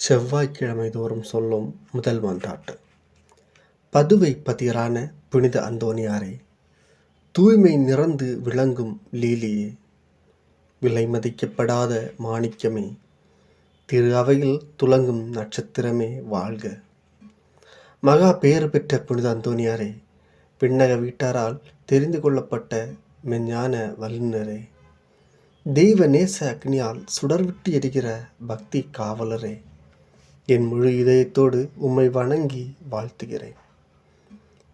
செவ்வாய்க்கிழமை தோறும் சொல்லும் முதல் மன்றாட்டு பதுவை பதிரான புனித அந்தோனியாரே தூய்மை நிறந்து விளங்கும் லீலியே விலை மதிக்கப்படாத மாணிக்கமே திரு அவையில் துலங்கும் நட்சத்திரமே வாழ்க. மகா பெயர் பெற்ற புனித அந்தோனியாரே பின்னக வீட்டாரால் தெரிந்து கொள்ளப்பட்ட மெஞ்ஞான வல்லுநரே தெய்வ நேச அக்னியால் சுடர்விட்டு எரிகிற பக்தி காவலரே. என் முழு இதயத்தோடு உம்மை வணங்கி வாழ்த்துகிறேன்.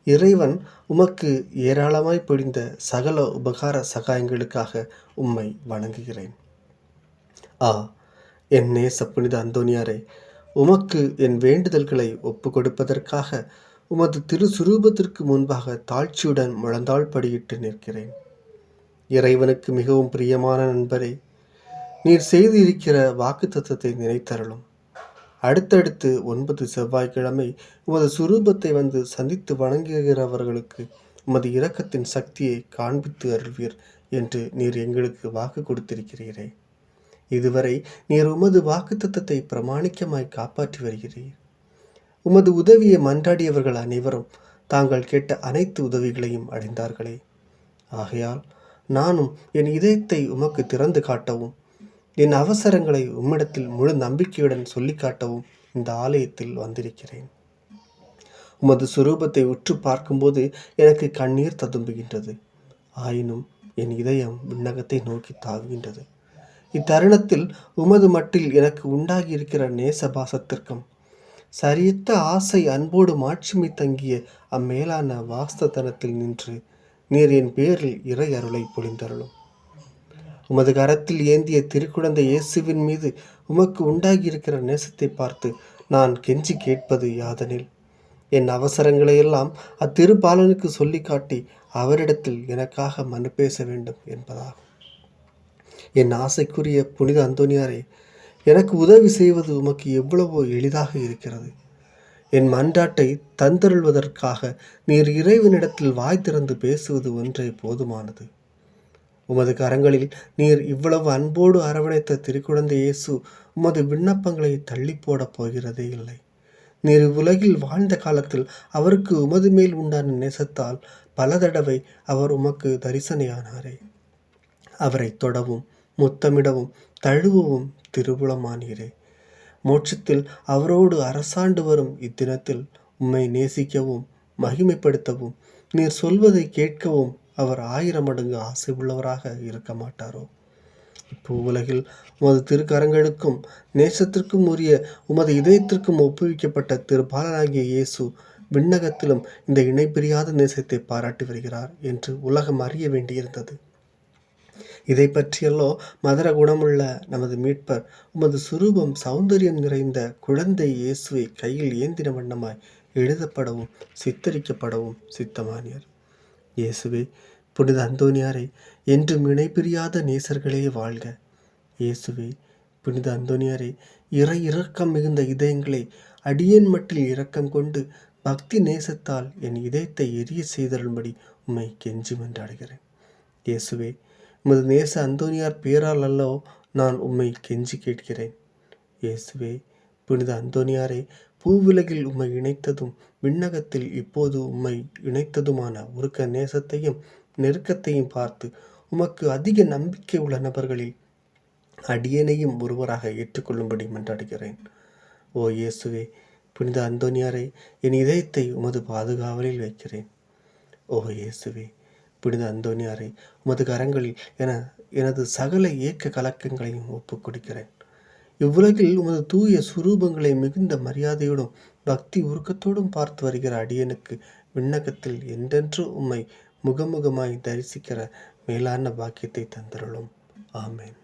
இறைவன் உமக்கு ஏராளமாய் பிடிந்த சகல உபகார சகாயங்களுக்காக உம்மை வணங்குகிறேன். ஆ என் நேச புனித அந்தோனியாரே உமக்கு என் வேண்டுதல்களை ஒப்பு கொடுப்பதற்காக உமது திரு சுரூபத்திற்கு முன்பாக தாழ்ச்சியுடன் முழந்தாள் படியிட்டு நிற்கிறேன். இறைவனுக்கு மிகவும் பிரியமான நண்பரே நீர் செய்து இருக்கிற வாக்கு தத்துவத்தை நினைத்தரலும் அடுத்தடுத்து ஒன்பது செவ்வாய்க்கிழமை உமது சுரூபத்தை வந்து சந்தித்து வணங்குகிறவர்களுக்கு உமது இரக்கத்தின் சக்தியை காண்பித்து அருள்வீர் என்று நீர் எங்களுக்கு வாக்கு கொடுத்திருக்கிறீரே. இதுவரை நீர் உமது வாக்கு தத்தத்தை பிரமாணிக்கமாய் காப்பாற்றி வருகிறீர். உமது உதவியை மன்றாடியவர்கள் அனைவரும் தாங்கள் கேட்ட அனைத்து உதவிகளையும் அடைந்தார்களே. ஆகையால் நானும் என் இதயத்தை உமக்கு திறந்து காட்டவும் என் அவசரங்களை உம்மிடத்தில் முழு நம்பிக்கையுடன் சொல்லி காட்டவும் இந்த ஆலயத்தில் வந்திருக்கிறேன். உமது சுரூபத்தை உற்று பார்க்கும்போது எனக்கு கண்ணீர் ததும்புகின்றது. ஆயினும் என் இதயம் விண்ணகத்தை நோக்கி தாவுகின்றது. இத்தருணத்தில் உமது மட்டில் எனக்கு உண்டாகியிருக்கிற நேசபாசத்திற்கும் சரியத்த ஆசை அன்போடு மாட்சிமை தங்கிய அம்மேலான வாஸ்ததனத்தில் நின்று நீர் என் பேரில் இறை அருளை பொழிந்தருளும். உமது கரத்தில் ஏந்திய திருக்குழந்தை இயேசுவின் மீது உமக்கு உண்டாகியிருக்கிற நேசத்தை பார்த்து நான் கெஞ்சி கேட்பது யாதனில். என் அவசரங்களையெல்லாம் அத்திருபாலனுக்கு சொல்லி காட்டி அவரிடத்தில் எனக்காக மனு பேச வேண்டும் என்பதாகும். என் ஆசைக்குரிய புனித அந்தோனியாரே எனக்கு உதவி செய்வது உமக்கு எவ்வளவோ எளிதாக இருக்கிறது. என் மன்றாட்டை தந்தருள்வதற்காக நீர் இறைவனிடத்தில் வாய் திறந்து பேசுவது ஒன்றே போதுமானது. உமது கரங்களில் நீர் இவ்வளவு அன்போடு அரவணைத்த திருக்குழந்தை இயேசு உமது விண்ணப்பங்களை தள்ளி போடப் போகிறதே இல்லை. நீர் உலகில் வாழ்ந்த காலத்தில் அவருக்கு உமது மேல் உண்டான நேசத்தால் பல தடவை அவர் உமக்கு தரிசனையானாரே. அவரை தொடவும் முத்தமிடவும் தழுவவும் திருபுலமானீரே மோட்சத்தில் அவரோடு அரசாண்டு வரும் இத்தினத்தில் உம்மை நேசிக்கவும் மகிமைப்படுத்தவும் நீர் சொல்வதை கேட்கவும் அவர் ஆயிரம் மடங்கு ஆசை உள்ளவராக இருக்க மாட்டாரோ? இப்போ உலகில் உமது திருக்கரங்களுக்கும் நேசத்திற்கும் உரிய உமது இதயத்திற்கும் ஒப்புவிக்கப்பட்ட திருபாலனாகிய இயேசு விண்ணகத்திலும் இந்த இணைப்பிரியாத நேசத்தை பாராட்டி வருகிறார் என்று உலகம் அறிய வேண்டியிருந்தது. இதை பற்றியல்லோ மதுர குணமுள்ள நமது மீட்பர் உமது சுரூபம் சௌந்தரியம் நிறைந்த குழந்தை இயேசுவை கையில் ஏந்தின வண்ணமாய் எழுதப்படவும் சித்தரிக்கப்படவும் சித்தமானியர். இயேசுவே புனித அந்தோனியாரை என்றும் இணைப்பிரியாத நேசர்களே வாழ்க. இயேசுவே புனித அந்தோனியாரை இறை இரக்கம் மிகுந்த இதயங்களை அடியேன் மட்டில் இரக்கம் கொண்டு பக்தி நேசத்தால் என் இதயத்தை எரிய செய்தரும்படி உம்மை கெஞ்சி மன்றாடுகிறேன் இயேசுவே உமது நேச அந்தோனியார் பேரால் அல்லோ நான் உம்மை கெஞ்சி கேட்கிறேன். இயேசுவே புனித அந்தோனியாரை பூவிலகில் உம்மை இணைத்ததும் விண்ணகத்தில் இப்போது உம்மை இணைத்ததுமான உருக்க நேசத்தையும் நெருக்கத்தையும் பார்த்து உமக்கு அதிக நம்பிக்கை உள்ள நபர்களில் அடியனையும் ஒருவராக ஏற்றுக்கொள்ளும்படி மன்றாடுகிறேன். ஓ இயேசுவே புனித அந்தோனியாரை என் இதயத்தை உமது பாதுகாவலில் வைக்கிறேன். ஓ இயேசுவே புனித அந்தோனியாரை உமது கரங்களில் என எனது சகல ஏக்க கலக்கங்களையும் ஒப்புக் கொடுக்கிறேன் இவ்வுலகில் உமது தூய சுரூபங்களை மிகுந்த மரியாதையோடும் பக்தி உருக்கத்தோடும் பார்த்து வருகிற அடியனுக்கு விண்ணகத்தில் என்றென்று உம்மை முகமுகமாய் தரிசிக்கிற மேலான பாக்கியத்தை தந்தருளும். ஆமேன்.